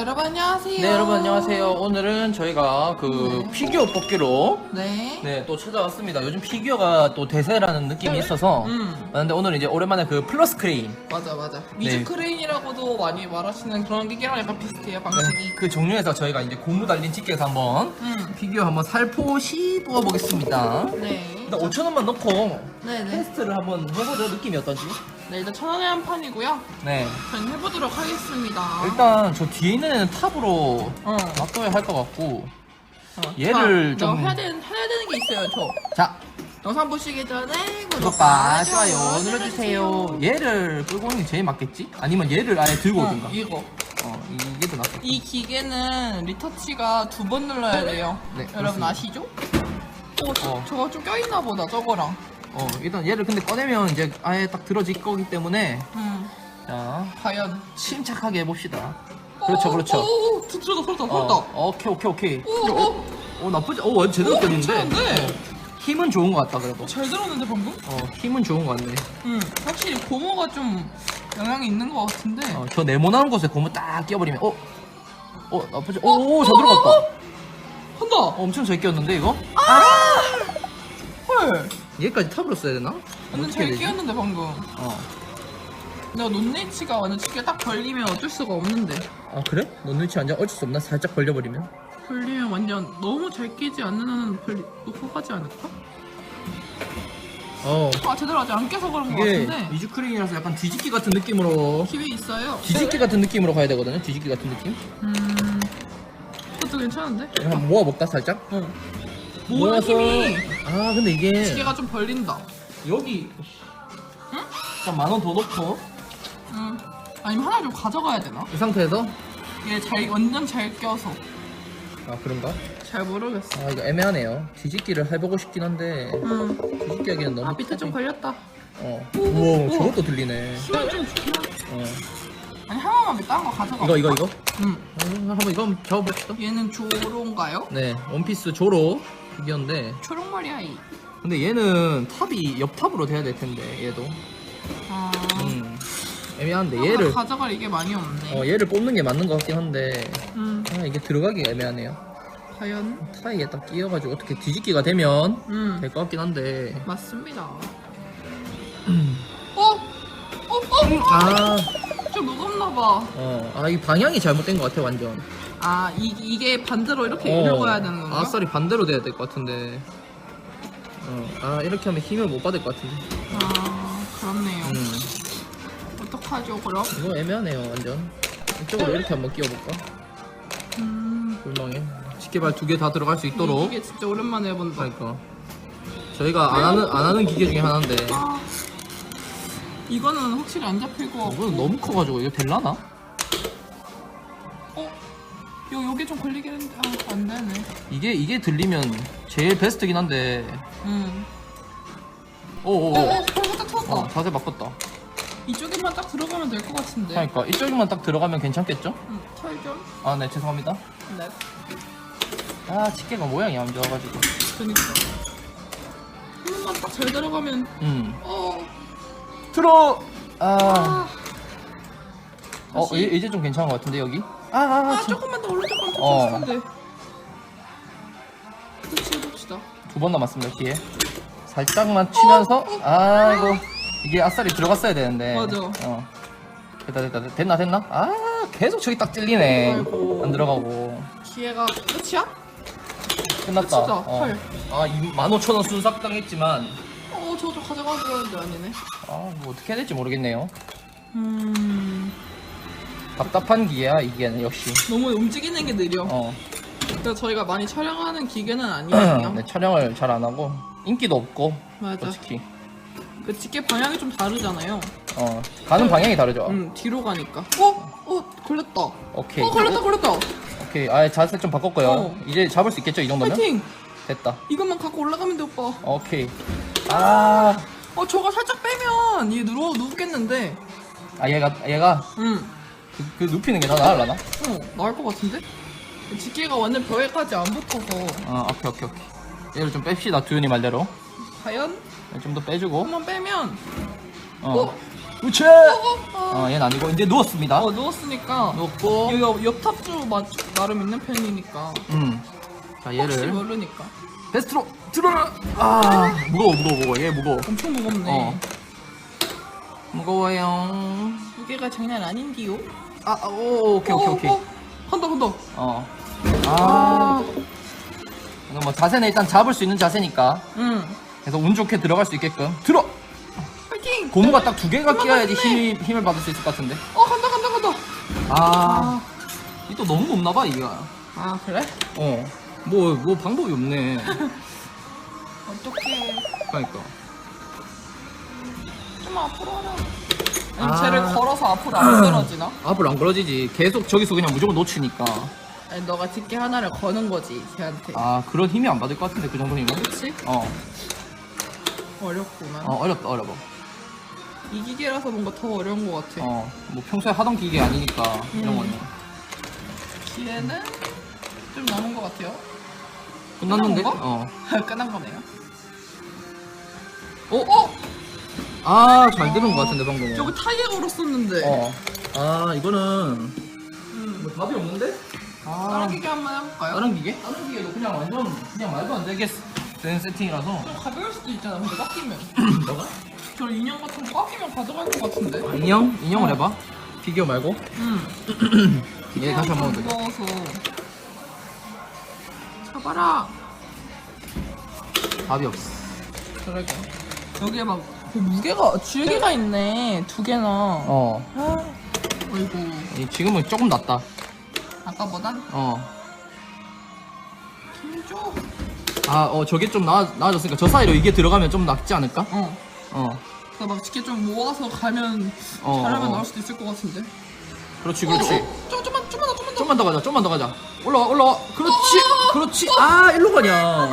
여러분 안녕하세요. 네 여러분 안녕하세요. 오늘은 저희가 그 네. 피규어 뽑기로 네. 네 또 찾아왔습니다. 요즘 피규어가 또 대세라는 느낌이 있어서 음. 근데 오늘 이제 오랜만에 그 플러스 크레인 맞아 맞아. 네. 미즈크레인이라고도 많이 말하시는 그런 기계랑 약간 비슷해요 방식이. 그 종류에서 저희가 이제 고무 달린 집게에서 한번 음. 피규어 한번 살포시 뽑아보겠습니다. 네. 일단 5천 원만 넣고 네네. 테스트를 한번 해보죠. 느낌이 어떤지. 네 일단 천 원에 한 판이고요. 네. 저희 해보도록 하겠습니다. 일단 저 뒤에 있는 애는 탑으로 어. 놔둬야 할 것 같고 어. 얘를 자, 너 좀- 해야 되는 해야 되는 게 있어요 저. 자 영상 보시기 전에 구독과 좋아요 눌러주세요. 얘를 끌고 오는 게 제일 맞겠지? 아니면 얘를 아예 들고 어, 오든가. 이거. 어, 이게 더 낫겠다. 이 기계는 리터치가 두 번 눌러야 돼요. 네, 여러분 그렇습니다. 아시죠? 어, 저, 어. 저거 좀 껴있나 보다 저거랑. 어, 일단 얘를 근데 꺼내면 이제 아예 딱 들어질 거기 때문에 음. 자, 과연. 침착하게 해봅시다. 그렇죠, 오, 그렇죠. 오, 오, 오, 들었다, 들었다, 어, 들었다. 오케이, 오케이, 오케이. 오, 오, 어, 나쁘지? 어, 완전 제대로 오, 꼈는데. 괜찮은데? 어, 힘은 좋은 것 같다, 그래도. 잘 들었는데 방금? 어, 힘은 좋은 것 같네. 음, 확실히 고무가 좀 영향이 있는 것 같은데. 어, 저 네모나는 곳에 고무 딱 끼워버리면, 어? 어, 나쁘지? 오, 오, 잘 들어갔다. 한다. 어, 엄청 잘 끼웠는데, 이거? 헐. 얘까지 탑으로 써야 되나? 완전 어떻게 잘 해야 되지? 끼웠는데 방금. 어. 내가 논네치가 완전 집게 딱 벌리면 어쩔 수가 없는데. 아, 그래? 너 눈치 완전 어쩔 수 없나? 살짝 벌려버리면? 벌리면 완전 너무 잘 끼지 않는 한은 벌리 놓고 가지 않을까? 어. 아 제대로 아직 안 껴서 그런 것 이게 같은데. 미주크링이라서 약간 뒤집기 같은 느낌으로 기회 있어요. 뒤집기 같은 느낌으로 가야 되거든요. 뒤집기 같은 느낌. 음. 그것도 괜찮은데? 한번 모아볼까 살짝? 어. 모으는 힘이 아 근데 이게 기계가 좀 벌린다. 여기 응? 만원 더 넣고 음. 아니면 하나 좀 가져가야 되나? 이 상태에서 얘 잘 완전 잘 껴서 아 그런가? 잘 모르겠어. 아 이거 애매하네요. 뒤집기를 해보고 싶긴 한데 음. 뒤집기 하기엔 너무 아 밑에 좀 걸렸다. 어. 오, 우와 오. 저것도 들리네. 힘은 좀 좋긴 하. 어. 아니 한 번만 다른 거 가져가. 이거 이거 이거. 음. 어, 한번 이거 한번 잡아봅시다. 얘는 조로인가요? 네 원피스 조로 피규어인데 초록머리 아이. 근데 얘는 탑이 옆 탑으로 돼야 될 텐데 얘도. 아. 음. 애매한데 하나 얘를 가져갈 이게 많이 없네. 어 얘를 뽑는 게 맞는 것 같긴 한데 음. 아 이게 들어가기가 애매하네요 과연? 타이에 딱 끼어가지고 어떻게 뒤집기가 되면 음. 될 것 같긴 한데 맞습니다. 어? 어? 어? 아, 좀 무겁나 봐. 어, 아, 이 방향이 잘못된 것 같아, 완전. 아, 이, 이게 반대로 이렇게 어, 읽어야 되는 건가? 아싸리 반대로 돼야 될 것 같은데. 어, 아, 이렇게 하면 힘을 못 받을 것 같은데. 아, 그렇네요. 음, 어떡하죠, 그럼? 이거 애매하네요, 완전. 이쪽으로 이렇게 한번 끼워볼까? 음, 불망에. 집게발 두 개 다 들어갈 수 있도록. 이게 진짜 오랜만에 해본다. 그러니까. 저희가 안 하는, 안 하는 기계 중에 하나인데. 아, 이거는 확실히 안 잡힐 것 같고. 이거는 너무 커가지고, 이거 될라나? 어? 요, 요게 좀 걸리긴 했는데, 아, 안 되네. 이게, 이게 들리면 제일 베스트긴 한데. 음. 오오오. 어, 어, 터졌다. 어, 자세 바꿨다. 이쪽에만 딱 들어가면 될 것 같은데. 그러니까 이쪽만 딱 들어가면 괜찮겠죠? 음, 털 좀. 아, 네, 죄송합니다. 네. 아, 집게가 모양이 안 좋아가지고. 그니까. 한 번만 딱 잘 들어가면, 음. 어, 들어! 아, 아, 어, 다시. 이- 이제 좀 괜찮은 것 같은데, 여기? 아, 아, 아, 아, 참. 조금만 더 오른쪽만 어. 더 쳤을 텐데. 그렇지, 해봅시다. 두 번 남았습니다, 기회. 살짝만 치면서, 아, 이거, 이게 아싸리 들어갔어야 되는데. 맞아. 어. 됐다, 됐다. 됐나, 됐나? 아, 계속 저기 딱 찔리네. 아이고. 안 들어가고. 기회가 끝이야? 끝났다. 끝이다, 어. 헐. 아, 15,000원 순삭 당 했지만, 어, 좀 가져가고 그러는데 아니네. 아, 뭐 어떻게 해야 될지 모르겠네요. 음, 답답한 기회야, 이게 역시. 너무 움직이는 게 느려. 어. 그래서 저희가 많이 촬영하는 기계는 아니거든요. 네, 촬영을 잘 안 하고 인기도 없고 맞아. 솔직히 그 집게 방향이 좀 다르잖아요. 어 가는 방향이 다르죠. 음, 뒤로 가니까. 어? 어, 걸렸다. 오케이 어, 걸렸다, 걸렸다. 오케이 아 자세 좀 바꿨고요. 어. 이제 잡을 수 있겠죠 이 정도면? 파이팅! 됐다. 이것만 갖고 올라가면 돼, 오빠. 오케이 아, 어, 저거 살짝 빼면 얘 누워, 누웠겠는데. 아 얘가 얘가 음, 그, 그 눕히는 게더 나을라나? 어, 나을 것 같은데? 집게가 완전 벽에까지 안 붙어서. 어 오케이 오케이 오케이 얘를 좀 뺍시다 두윤이 말대로 과연? 좀 더 빼주고 한번 빼면. 어, 어? 우체! 어, 얘는 아니고, 이제 누웠습니다. 어 누웠으니까 누웠고, 여기 옆 탑주 맞 나름 있는 편이니까 음. 자, 혹시 얘를 모르니까 베스트로 들어라! 아, 무거워, 무거워, 무거워. 얘 무거워. 엄청 무겁네 어. 무거워요. 무게가 장난 아닌디요 아, 아, 오, 오케이, 오케이, 어, 오케이. 어, 한다 한다 어. 아, 이거 뭐 자세는 일단 잡을 수 있는 자세니까. 응 그래서 운 좋게 들어갈 수 있게끔. 들어! 파이팅 고무가 딱 두 개가 끼어야지 힘이, 힘을 받을 수 있을 것 같은데. 어 간다 간다 간다 아, 이 또 너무 높나봐, 이거. 아 그래? 어. 뭐, 뭐 방법이 없네. 어떡해 그러니까. 좀 앞으로 하라 아니 아. 쟤를 걸어서 앞으로 안 떨어지나? 앞으로 안 걸어지지. 계속 저기서 그냥 무조건 놓치니까. 아니 너가 집게 하나를 거는 거지 걔한테 아, 그런 힘이 안 받을 것 같은데, 그 정도면. 그치? 어, 어렵구만 어, 어렵다, 어려워. 이 기계라서 뭔가 더 어려운 것 같아 어, 뭐 평소에 하던 기계 아니니까, 이런 음. 거는. 기회는 좀 남은 것 같아요 끝났는데? 끝난? 어. 끝난 거네요 어? 어? 아, 잘 들은 것 같은데, 방금. 저거 타이에 걸었었는데 어. 아, 이거는, 음. 뭐 답이 없는데? 아, 다른 기계 한 번 해볼까요? 다른 기계? 다른 기계도 그냥 완전, 그냥 말도 안 되게 되는 세팅이라서. 좀 가벼울 수도 있잖아 근데 깎이면 너가? 저 인형 같은 거 깎이면 가져갈 것 같은데 인형? 인형을 해봐. 피규어 말고. 응얘 다시 한번. 무거워서 잡아라 답이 없어. 그러게 여기에 막 그 무게가 줄기가 있네 두 개나 어. 아, 어이구 이 지금은 조금 낫다. 아까보단 어. 힘줘 아, 어, 저게 좀 나아, 나아졌으니까 저 사이로 이게 들어가면 좀 낫지 않을까? 어 어. 그래서 막 집게 좀 모아서 가면 어, 잘하면 어. 나올 수도 있을 것 같은데 그렇지, 그렇지. 어, 좀, 좀만 좀만 더 좀만 더 좀만 더 가자, 좀만 더 가자. 올라와, 올라와. 그렇지, 그렇지. 아, 일로 가냐.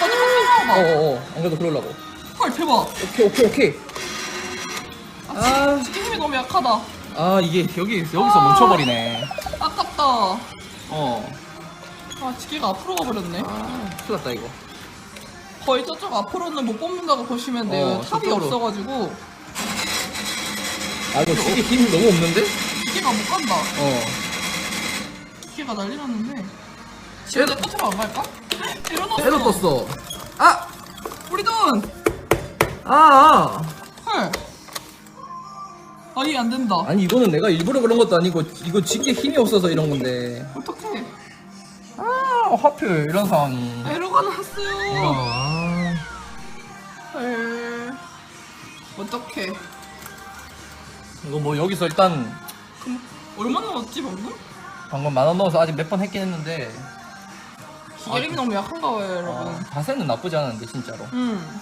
많이 깎아봐 어어어. 안 그래도 그러려고. 헐 대박 오케이, 오케이, 오케이. 아, 집게 힘이 너무 약하다 아, 이게 여기, 여기서 멈춰버리네. 아깝다 어. 아 집게가 앞으로 가버렸네 아, 큰일 났다, 이거. 거의 저쪽 앞으로는 못 뽑는다고 보시면 돼요 어, 탑이 저쪽으로. 없어가지고 아, 이거 되게 힘 너무 없는데? 기계가 못 간다 어. 기계가 난리 났는데 집게 끝으로 안 갈까? 일어났어 때로 떴어. 아! 우리 돈! 아, 아! 헐 아니 안 된다 아니, 이거는 내가 일부러 그런 것도 아니고, 이거 집게 힘이 없어서 이런 건데. 어떡해 아, 하필 이런 상황이. 에러가 났어요 아. 헐 어떡해 이거 뭐 여기서 일단 그럼 얼마나 넣었지 방금? 방금 만 원 넣어서 아직 몇 번 했긴 했는데. 기계력이 너무 약한가 봐요 어, 여러분. 자세는 나쁘지 않은데 진짜로. 음.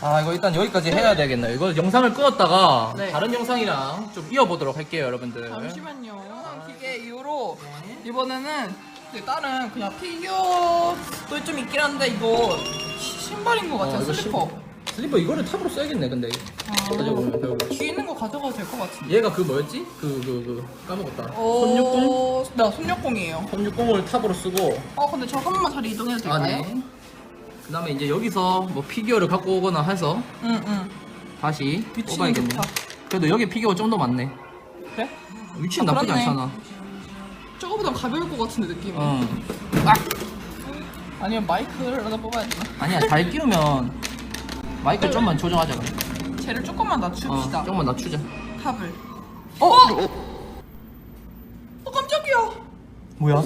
아 이거 일단 여기까지 해야 되겠네요. 이거 영상을 끊었다가 네. 다른 영상이랑 좀 이어보도록 할게요 여러분들. 잠시만요. 기계 이후로 이번에는 그 다른 그냥 피규어도 좀 있긴 한데 이거 시- 신발인 것 같아요 어, 이거 슬리퍼 슬리퍼 이거를 탑으로 써야겠네 근데 가져보면 결국 뒤에 있는 거 가져가도 될 것 같은데 얘가 그 뭐였지? 그 그 그 까먹었다 어. 손육공? 나 손육공이에요 손육공을 탑으로 쓰고 어 근데 저 한 번만 자리 이동해도 될까요? 안에 그 다음에 이제 여기서 뭐 피규어를 갖고 오거나 해서 응 응 다시 위치는 뽑아야겠네 좋다. 그래도 여기 피규어가 좀더 많네 그래? 위치는 아, 나쁘지 그렇네. 않잖아 저거보다 가벼울 것 같은데 느낌이 어. 아니면 마이크를 하나 뽑아야 되나? 아니야 잘 끼우면 마이크 좀만 조정하자 그래. 쟤를 조금만 어, 낮춥시다 조금만 낮추자 탑을 어? 어 깜짝이야 뭐야?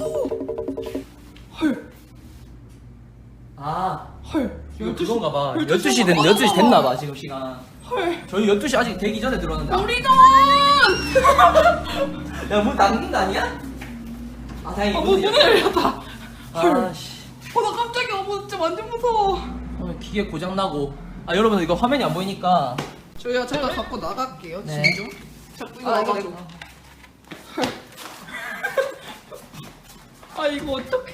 헐 아 헐. 이거 12시 그건가 봐 12시 12시 됐, 12시 됐나 봐 지금 시간 헐. 저희 12시 아직 되기 전에 들어왔는데 우리 돈! 야 문 닫는 거 아니야? 아 다행히 어, 문 문이 열렸다. 헐. 아 씨 어, 나 깜짝이야. 어머, 진짜 완전 무서워. 어, 기계 고장나고 아 여러분 이거 화면이 안 보이니까 저희가 제가 갖고 나갈게요. 네. 짐 좀. 자꾸 이거 아, 나가줘. 이거 아, 이거 어떡해.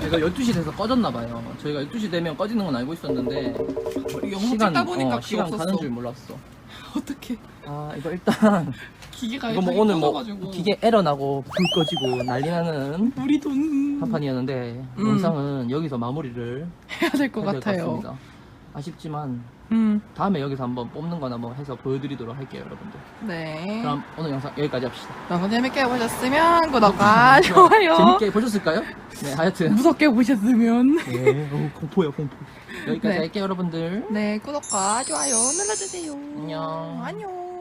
제가 12시 돼서 꺼졌나 봐요 저희가 12시 되면 꺼지는 건 알고 있었는데 영상 찍다 보니까 어, 그게 시간 없었어. 가는 줄 몰랐어 어떡해. 아 이거 일단 기계가 이거 뭐 오늘 뭐 꺼져가지고. 기계 에러 나고 불 꺼지고 난리 나는 우리 돈. 한 판이었는데 음. 영상은 여기서 마무리를 해야 될 것 해야 될 것 같아요. 같습니다. 아쉽지만 음, 다음에 여기서 한번 뽑는 거나 뭐 해서 보여드리도록 할게요 여러분들 네. 그럼 오늘 영상 여기까지 합시다 너무 재밌게 보셨으면 구독과 좋아요. 재밌게 보셨을까요? 네 하여튼 무섭게 보셨으면. 네 오, 공포야 공포 여기까지 네. 할게요 여러분들 네, 구독과 좋아요 눌러주세요. 안녕. 안녕.